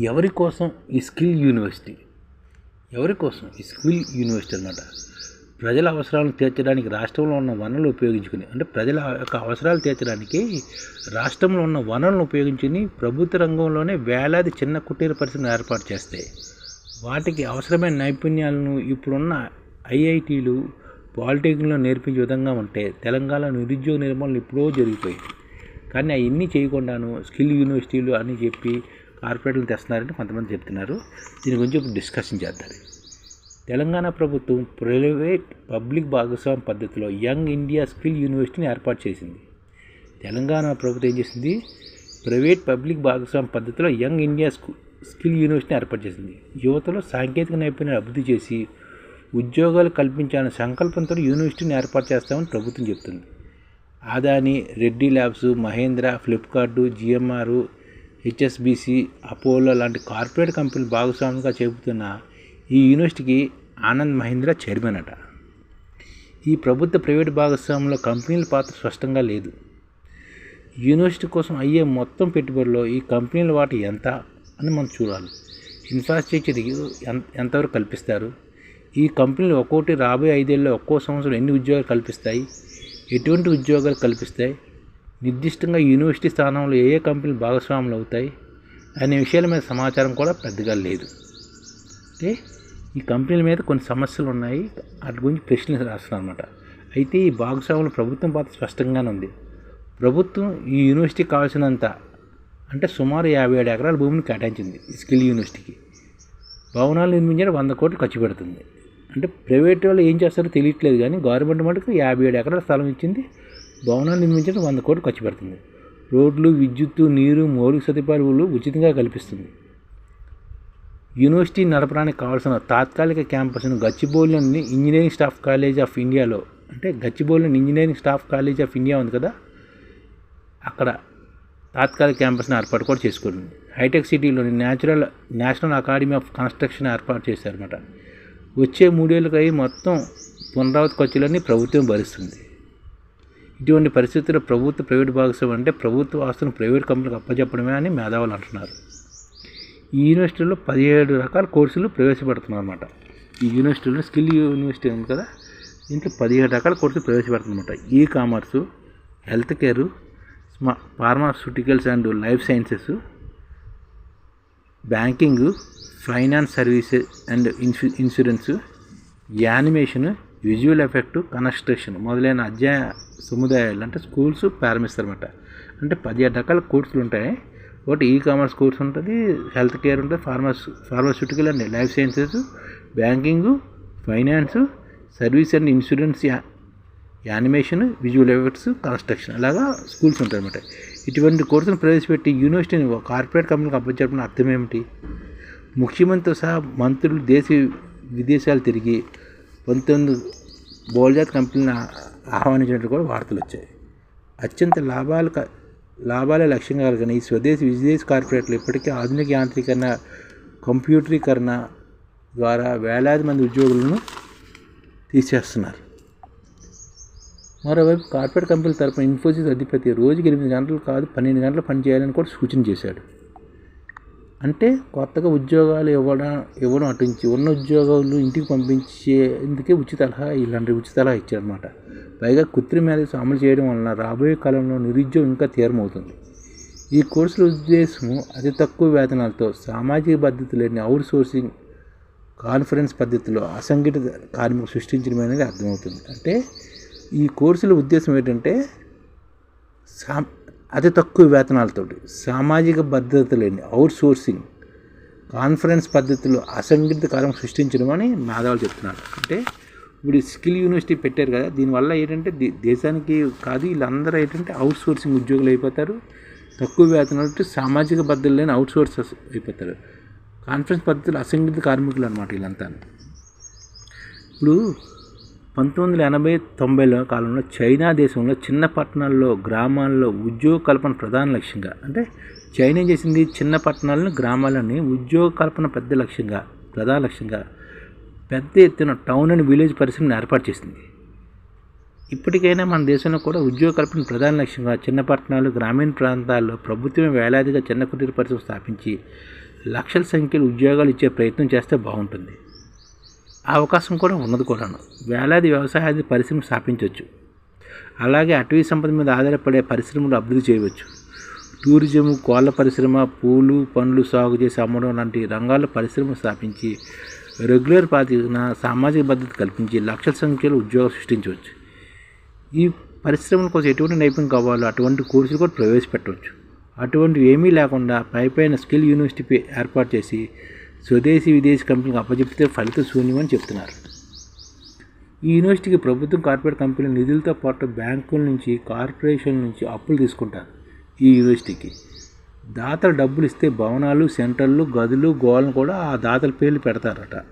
ఎవరి కోసం? ఈ స్కిల్ యూనివర్సిటీ. ఎవరి కోసం? ఈ స్కిల్ యూనివర్సిటీ అనమాట ప్రజల అవసరాలను తీర్చడానికి రాష్ట్రంలో ఉన్న వనరులు ఉపయోగించుకుని అంటే ప్రజల యొక్క అవసరాలు తీర్చడానికి రాష్ట్రంలో ఉన్న వనరులను ఉపయోగించుకుని ప్రభుత్వ రంగంలోనే వేలాది చిన్న కుటీర పరిశ్రమలు ఏర్పాటు చేస్తాయి వాటికి అవసరమైన నైపుణ్యాలను ఇప్పుడున్న ఐఐటీలు పాలిటెక్నిక్లో నేర్పించే విధంగా ఉంటే తెలంగాణ నిరుద్యోగ నిర్మూలన ఇప్పుడో జరిగిపోయింది. కానీ అవన్నీ చేయకుండాను స్కిల్ యూనివర్సిటీలు అని చెప్పి కార్పొరేట్లు తెస్తున్నారని కొంతమంది చెప్తున్నారు. దీని గురించి ఇప్పుడు డిస్కషన్ చేద్దాం. తెలంగాణ ప్రభుత్వం ప్రైవేట్ పబ్లిక్ భాగస్వామ్య పద్ధతిలో యంగ్ ఇండియా స్కిల్ యూనివర్సిటీని ఏర్పాటు చేసింది. తెలంగాణ ప్రభుత్వం ఏం చేసింది? ప్రైవేట్ పబ్లిక్ భాగస్వామ్య పద్ధతిలో యంగ్ ఇండియా స్కిల్ యూనివర్సిటీని ఏర్పాటు చేసింది. యువతలో సాంకేతిక నైపుణ్యాన్ని అభివృద్ధి చేసి ఉద్యోగాలు కల్పించాలనే సంకల్పంతో యూనివర్సిటీని ఏర్పాటు చేస్తామని ప్రభుత్వం చెప్తుంది. Adani Reddy labs Mahindra Flipkart GMR HSBC Apollo లాంటి కార్పొరేట్ కంపెనీలు భాగస్వామిగా చెబుతున్న ఈ యూనివర్సిటీకి ఆనంద్ మహీంద్ర చైర్మన్ అట. ఈ ప్రభుత్వ ప్రైవేట్ భాగస్వామ్యంలో కంపెనీల పాత్ర స్పష్టంగా లేదు. యూనివర్సిటీ కోసం అయ్యే మొత్తం పెట్టుబడిలో ఈ కంపెనీల వాటి ఎంత అని మనం చూడాలి. ఇన్ఫ్రాస్ట్రక్చర్ ఎంత ఎంతవరకు కల్పిస్తారు? ఈ కంపెనీలు ఒక్కోటి రాబోయే ఐదేళ్ళలో ఒక్కో సంవత్సరం ఎన్ని ఉద్యోగాలు కల్పిస్తాయి? ఎటువంటి ఉద్యోగాలు కల్పిస్తాయి? నిర్దిష్టంగా యూనివర్సిటీ స్థానంలో ఏ ఏ కంపెనీలు భాగస్వాములు అవుతాయి అనే విషయాల మీద సమాచారం కూడా పెద్దగా లేదు. అంటే ఈ కంపెనీల మీద కొన్ని సమస్యలు ఉన్నాయి. వాటి గురించి ప్రశ్నలు రాస్తున్నారు అనమాట అయితే ఈ భాగస్వాములు ప్రభుత్వం పాత్ర స్పష్టంగానే ఉంది. ప్రభుత్వం ఈ యూనివర్సిటీకి కావాల్సినంత అంటే సుమారు యాభై ఏడు ఎకరాల భూమిని కేటాయించింది ఈ స్కిల్ యూనివర్సిటీకి. భవనాలు నిర్మించడానికి వంద కోట్లు ఖర్చు పెడుతుంది. అంటే ప్రైవేట్ వాళ్ళు ఏం చేస్తారో తెలియట్లేదు కానీ గవర్నమెంట్ మటుకు యాభై ఏడు ఎకరాల స్థలం ఇచ్చింది. భవనాలు నిర్మించడం వంద కోట్లు ఖర్చు పెడుతుంది. రోడ్లు విద్యుత్తు నీరు మౌలిక సదుపాయాలు ఉచితంగా కల్పిస్తుంది. యూనివర్సిటీ నడపడానికి కావాల్సిన తాత్కాలిక క్యాంపస్ను గచ్చిబౌలిలోని ఇంజనీరింగ్ స్టాఫ్ కాలేజ్ ఆఫ్ ఇండియాలో అంటే గచ్చిబౌలిలోని engineering staff college of India ఉంది కదా అక్కడ తాత్కాలిక క్యాంపస్ని ఏర్పాటు కూడా చేసుకుంది. హైటెక్ సిటీలోని natural national academy of construction ఏర్పాటు చేశారన్నమాట. వచ్చే మూడేళ్ళకి అయి మొత్తం పునరావృత ఖర్చులన్నీ ప్రభుత్వం భరిస్తుంది. ఇటువంటి పరిస్థితుల్లో ప్రభుత్వ ప్రైవేట్ భాగస్వామ్యం అంటే ప్రభుత్వ ఆస్తులను ప్రైవేట్ కంపెనీలకు అప్పచెప్పడమే అని మేధావులు అంటున్నారు. ఈ యూనివర్సిటీలో పదిహేడు రకాల కోర్సులు ప్రవేశపెడుతున్నారు అనమాట ఈ యూనివర్సిటీలో స్కిల్ యూనివర్సిటీ ఉంది కదా దీంట్లో పదిహేడు రకాల కోర్సులు ప్రవేశపెడుతుందన్నమాట e commerce health care స్మా pharmaceuticals and life sciences banking finance services and ఇన్సూ insurance animation visual effect construction మొదలైన అధ్యాయ సముదాయాలు అంటే స్కూల్స్ ప్రారంభిస్తారన్నమాట. అంటే పదిహేడు రకాల కోర్సులు ఉంటాయి. ఒకటి ఈ కామర్స్ కోర్స్ ఉంటుంది హెల్త్ కేర్ ఉంటుంది pharma pharmaceutical and life sciences banking finance service and insurance animation visual effects construction అలాగా స్కూల్స్ ఉంటాయన్నమాట. ఇటువంటి కోర్సును ప్రవేశపెట్టి యూనివర్సిటీని కార్పొరేట్ కంపెనీకి అప్పచెప్పడం అర్థం ఏమిటి? ముఖ్యమంత్రితో సహా మంత్రులు దేశ విదేశాలు తిరిగి పంతొమ్మిది బోల్జాత్ కంపెనీని ఆహ్వానించినట్టు కూడా వార్తలు వచ్చాయి. అత్యంత లాభాలు లాభాలే లక్ష్యంగా కలిగిన ఈ స్వదేశీ విదేశీ కార్పొరేట్లు ఇప్పటికే ఆధునిక యాంత్రీకరణ కంప్యూటరీకరణ ద్వారా వేలాది మంది ఉద్యోగులను తీసేస్తున్నారు. మరోవైపు కార్పొరేట్ కంపెనీల తరపున ఇన్ఫోసిస్ అధిపతి రోజుకి ఎనిమిది గంటలు కాదు పన్నెండు గంటలు పనిచేయాలని కూడా సూచన చేశాడు. అంటే కొత్తగా ఉద్యోగాలు ఇవ్వడం ఇవ్వడం అటుంచి ఉన్న ఉద్యోగాలు ఇంటికి పంపించేందుకే ఉచిత సలహా ఇలాంటి ఉచిత సలహా ఇచ్చారన్నమాట. పైగా కృత్రిమ మేధస్సు అమలు చేయడం వలన రాబోయే కాలంలో నిరుద్యోగం ఇంకా తీవ్రమవుతుంది. ఈ కోర్సుల ఉద్దేశం అతి తక్కువ వేతనాలతో సామాజిక భద్రత లేని అవుట్ సోర్సింగ్ కాన్ఫరెన్స్ పద్ధతిలో అసంఘటిత కార్మికులు సృష్టించడం అనేది అర్థమవుతుంది. అంటే ఈ కోర్సుల ఉద్దేశం ఏంటంటే సా అతి తక్కువ వేతనాలతోటి సామాజిక భద్రత లేని అవుట్ సోర్సింగ్ కాన్ఫరెన్స్ పద్ధతిలో అసంఘటిత కార్యం సృష్టించడం అని మేధావులు చెప్తున్నారు. అంటే ఇప్పుడు స్కిల్ యూనివర్సిటీ పెట్టారు కదా దీనివల్ల ఏంటంటే దేశానికి కాదు వీళ్ళందరూ ఏంటంటే అవుట్ సోర్సింగ్ ఉద్యోగులు అయిపోతారు. తక్కువ వేతనాలు సామాజిక భద్రత లేని అవుట్ సోర్సెస్ అయిపోతారు. కాన్ఫరెన్స్ పద్ధతిలో అసంఘటిత కార్మికులు అనమాట వీళ్ళంతా ఇప్పుడు పంతొమ్మిది వందల ఎనభై తొంభైల కాలంలో చైనా దేశంలో చిన్న పట్టణాల్లో గ్రామాల్లో ఉద్యోగ కల్పన ప్రధాన లక్ష్యంగా అంటే చైనా ఏం చేసింది? చిన్న పట్టణాలను గ్రామాలని ఉద్యోగ కల్పన పెద్ద లక్ష్యంగా ప్రధాన లక్ష్యంగా పెద్ద ఎత్తున టౌన్ అండ్ విలేజ్ పరిశ్రమను ఏర్పాటు చేసింది. ఇప్పటికైనా మన దేశంలో కూడా ఉద్యోగ కల్పన ప్రధాన లక్ష్యంగా చిన్న పట్టణాలు గ్రామీణ ప్రాంతాల్లో ప్రభుత్వం వేలాదిగా చిన్న కుటీర పరిశ్రమ స్థాపించి లక్షల సంఖ్యలో ఉద్యోగాలు ఇచ్చే ప్రయత్నం చేస్తే బాగుంటుంది. అవకాశం కూడా ఉన్నది కూడాను. వేలాది వ్యవసాయాది పరిశ్రమ స్థాపించవచ్చు. అలాగే అటవీ సంపద మీద ఆధారపడే పరిశ్రమలు అభివృద్ధి చేయవచ్చు. టూరిజం కోళ్ళ పరిశ్రమ పూలు పండ్లు సాగు చేసి అమ్మడం లాంటి రంగాల్లో పరిశ్రమ స్థాపించి రెగ్యులర్ పాతిన సామాజిక భద్రత కల్పించి లక్షల సంఖ్యలో ఉద్యోగాలు సృష్టించవచ్చు. ఈ పరిశ్రమల కోసం ఎటువంటి నైపుణ్యం కావాలో అటువంటి కోర్సులు కూడా ప్రవేశపెట్టవచ్చు. అటువంటివి ఏమీ లేకుండా పైపైన స్కిల్ యూనివర్సిటీ ఏర్పాటు చేసి స్వదేశీ విదేశీ కంపెనీకి అప్పచెప్తే ఫలిత శూన్యమని చెప్తున్నారు. ఈ యూనివర్సిటీకి ప్రభుత్వం కార్పొరేట్ కంపెనీల నిధులతో పాటు బ్యాంకుల నుంచి కార్పొరేషన్ నుంచి అప్పులు తీసుకుంటారు ఈ యూనివర్సిటీకి. దాతలు డబ్బులు ఇస్తే భవనాలు సెంటర్లు గదులు గోడలను కూడా ఆ దాతల పేర్లు పెడతారట.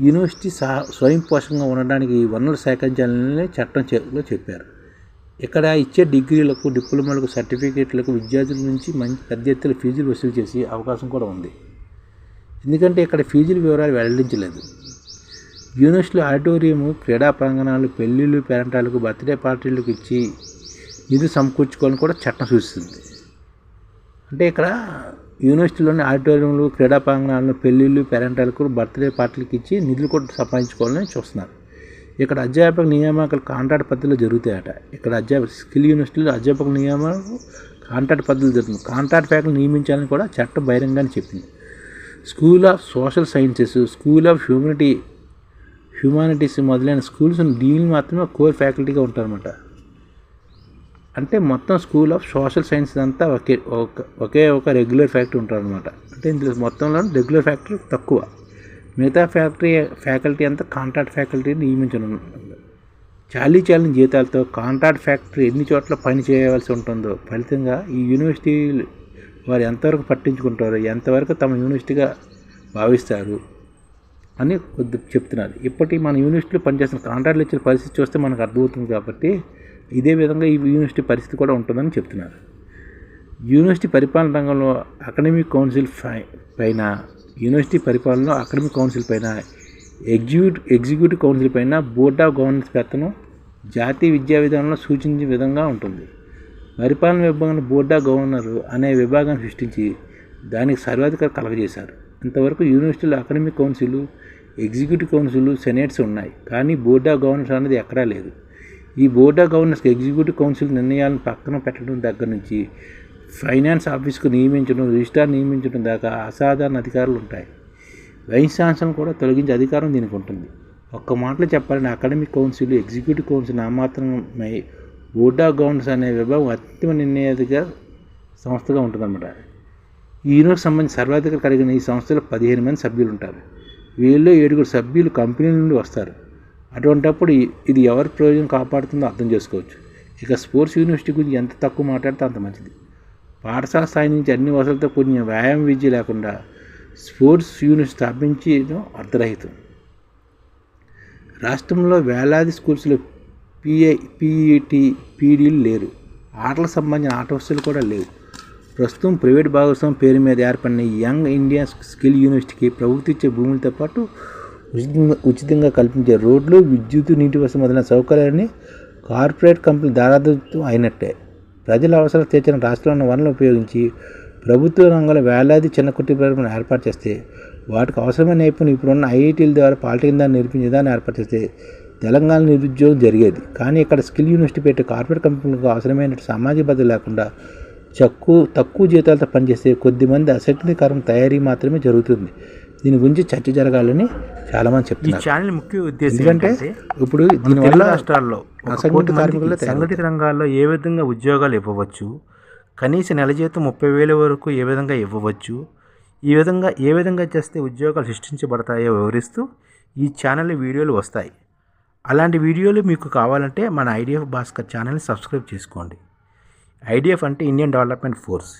యూనివర్సిటీ సహా స్వయం పోషకంగా ఉండడానికి వనరులు సేకరించాలని చట్టం లో చెప్పారు. ఇక్కడ ఇచ్చే డిగ్రీలకు డిప్లొమాలకు సర్టిఫికేట్లకు విద్యార్థుల నుంచి మంచి పెద్ద ఎత్తున ఫీజులు వసూలు చేసే అవకాశం కూడా ఉంది. ఎందుకంటే ఇక్కడ ఫీజుల వివరాలు వెల్లడించలేదు. యూనివర్సిటీలో ఆడిటోరియం క్రీడా ప్రాంగణాలు పెళ్ళిళ్ళు పేరంటాలకు బర్త్డే పార్టీలకు ఇచ్చి నిధులు సమకూర్చుకోవాలని కూడా చట్టం సూచిస్తుంది. అంటే ఇక్కడ యూనివర్సిటీలోని ఆడిటోరియంలు క్రీడా ప్రాంగణాలను పెళ్ళిళ్ళు పేరెంటాలకు బర్త్డే పార్టీలకు ఇచ్చి నిధులు కూడా సంపాదించుకోవాలని చూస్తున్నారు. ఇక్కడ అధ్యాపక నియామకాలు కాంట్రాక్ట్ పద్ధతిలో జరుగుతాయట. ఇక్కడ అధ్యాపక స్కిల్ యూనివర్సిటీలో అధ్యాపక నియామకాలు కాంట్రాక్ట్ పద్ధతులు జరుగుతుంది. కాంట్రాక్ట్ ఫ్యాకల్ని నియమించాలని కూడా చట్టం బహిరంగానే చెప్పింది. School of social sciences school of humanity humanities మొదలైన స్కూల్స్ డీల్ మాత్రమే కోర్ ఫ్యాకల్టీగా ఉంటారన్నమాట. అంటే మొత్తం స్కూల్ ఆఫ్ సోషల్ సైన్స్ అంతా ఒకే ఒక ఒకే ఒక రెగ్యులర్ ఫ్యాక్టరీ ఉంటారనమాట అంటే ఇందులో మొత్తంలో రెగ్యులర్ ఫ్యాక్టరీ తక్కువ. మిగతా ఫ్యాక్టరీ ఫ్యాకల్టీ అంతా కాంట్రాక్ట్ ఫ్యాకల్టీ నియమించడం చాలీ చాలని జీతాలతో కాంట్రాక్ట్ ఫ్యాక్టరీ ఎన్ని చోట్ల పని చేయవలసి ఉంటుందో ఫలితంగా ఈ యూనివర్సిటీ వారు ఎంతవరకు పట్టించుకుంటారో ఎంతవరకు తమ యూనివర్సిటీగా భావిస్తారు అని కొద్ది చెప్తున్నారు. ఇప్పటి మన యూనివర్సిటీలో పనిచేస్తున్న కాంట్రాక్ట్లు ఇచ్చిన పరిస్థితి చూస్తే మనకు అర్థమవుతుంది కాబట్టి ఇదే విధంగా ఈ యూనివర్సిటీ పరిస్థితి కూడా ఉంటుందని చెప్తున్నారు. యూనివర్సిటీ పరిపాలన రంగంలో అకాడమిక్ కౌన్సిల్ పైన యూనివర్సిటీ పరిపాలనలో అకాడమిక్ కౌన్సిల్ పైన ఎగ్జిక్యూట్ ఎగ్జిక్యూటివ్ కౌన్సిల్ పైన బోర్డ్ ఆఫ్ గవర్నెన్స్ పెత్తనం జాతీయ విద్యా విధానంలో సూచించే విధంగా ఉంటుంది. పరిపాలన విభాగాన్ని బోర్డ్ ఆఫ్ గవర్నర్ అనే విభాగాన్ని సృష్టించి దానికి సర్వాధికార కలగజేశారు ఇంతవరకు యూనివర్సిటీలో academic council executive council senates ఉన్నాయి. కానీ బోర్డ్ ఆఫ్ గవర్నర్స్ అనేది ఎక్కడా లేదు. ఈ బోర్డ్ ఆఫ్ గవర్నర్స్కి ఎగ్జిక్యూటివ్ కౌన్సిల్ నిర్ణయాలను పక్కన పెట్టడం దగ్గర నుంచి ఫైనాన్స్ ఆఫీస్కు నియమించడం రిజిస్టార్ నియమించడం దాకా అసాధారణ అధికారులు ఉంటాయి. వైస్ ఛాన్సలర్ కూడా తొలగించే అధికారం దీనికి ఉంటుంది. ఒక్క మాటలో చెప్పాలని అకాడమిక్ కౌన్సిల్ ఎగ్జిక్యూటివ్ కౌన్సిల్ నామాత్రమై బోర్డ్ ఆఫ్ గవర్నర్స్ అనే విభాగం అంతిమ నిర్ణయాధిక సంస్థగా ఉంటుందన్నమాట. ఈ యూనివర్కి సంబంధించి సర్వాధికారి కలిగిన ఈ సంస్థలో పదిహేను మంది సభ్యులు ఉంటారు వీళ్ళలో ఏడుగురు సభ్యులు కంపెనీ నుండి వస్తారు. అటువంటప్పుడు ఇది ఎవరి ప్రయోజనం కాపాడుతుందో అర్థం చేసుకోవచ్చు. ఇక స్పోర్ట్స్ యూనివర్సిటీ గురించి ఎంత తక్కువ మాట్లాడితే అంత మంచిది. పాఠశాల స్థాయి నుంచి అన్ని వసతులతో కూడిన వ్యాయామ విద్య లేకుండా స్పోర్ట్స్ యూనిట్ స్థాపించడం అర్ధరహితం. రాష్ట్రంలో వేలాది స్కూల్స్లో పిఐ పిఈటి పీడీలు లేరు. ఆటలకు సంబంధించిన ఆట వస్తువులు కూడా లేవు. ప్రస్తుతం ప్రైవేట్ భాగస్వామ్యం పేరు మీద ఏర్పడిన యంగ్ ఇండియా స్కిల్ యూనివర్సిటీకి ప్రభుత్వం ఇచ్చే భూములతో పాటు ఉచితంగా ఉచితంగా కల్పించే రోడ్లు విద్యుత్ నీటి వసతి మొదలైన సౌకర్యాన్ని కార్పొరేట్ కంపెనీ దారాదత్వం అయినట్టే. ప్రజల అవసరాలు తీర్చిన రాష్ట్రంలో ఉన్న వనరులు ఉపయోగించి ప్రభుత్వ రంగంలో వేలాది చిన్న కుటుంబాలను ఏర్పాటు చేస్తే వాటికి అవసరమైన నైపుణ్యం ఇప్పుడున్న ఐఐటీల ద్వారా పాలిటెక్నిక్ దాన్ని నేర్పించే దాన్ని ఏర్పాటు చేస్తే తెలంగాణ నిరుద్యోగం జరిగేది. కానీ ఇక్కడ స్కిల్ యూనివర్సిటీ పెట్టి కార్పొరేట్ కంపెనీలకు అవసరమైన సామాజిక భద్రత లేకుండా చక్కు తక్కువ జీతాలతో పనిచేస్తే కొద్దిమంది అసక్తికరం తయారీ మాత్రమే జరుగుతుంది. దీని గురించి చర్చ జరగాలని చాలా మంది ఈ చెప్తున్నారు. ఛానల్ ముఖ్య ఉద్దేశం ఎందుకంటే ఏంటంటే ఇప్పుడు దీనివల్ల రాష్ట్రాల్లో అసంఘటిత కార్మికులే. సంఘటిత రంగాల్లో ఏ విధంగా ఉద్యోగాలు ఇవ్వవచ్చు కనీస నెల జీతం ముప్పై వేల వరకు ఏ విధంగా ఇవ్వవచ్చు ఈ విధంగా ఏ విధంగా చేస్తే ఉద్యోగాలు సృష్టించబడతాయో వివరిస్తూ ఈ ఛానల్ వీడియోలు వస్తాయి. అలాంటి వీడియోలు మీకు కావాలంటే మన ఐడిఎఫ్ భాస్కర్ ఛానల్ని సబ్స్క్రైబ్ చేసుకోండి. ఐడిఎఫ్ అంటే ఇండియన్ డెవలప్మెంట్ ఫోర్స్.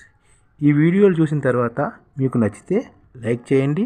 ఈ వీడియోలు చూసిన తర్వాత మీకు నచ్చితే లైక్ చేయండి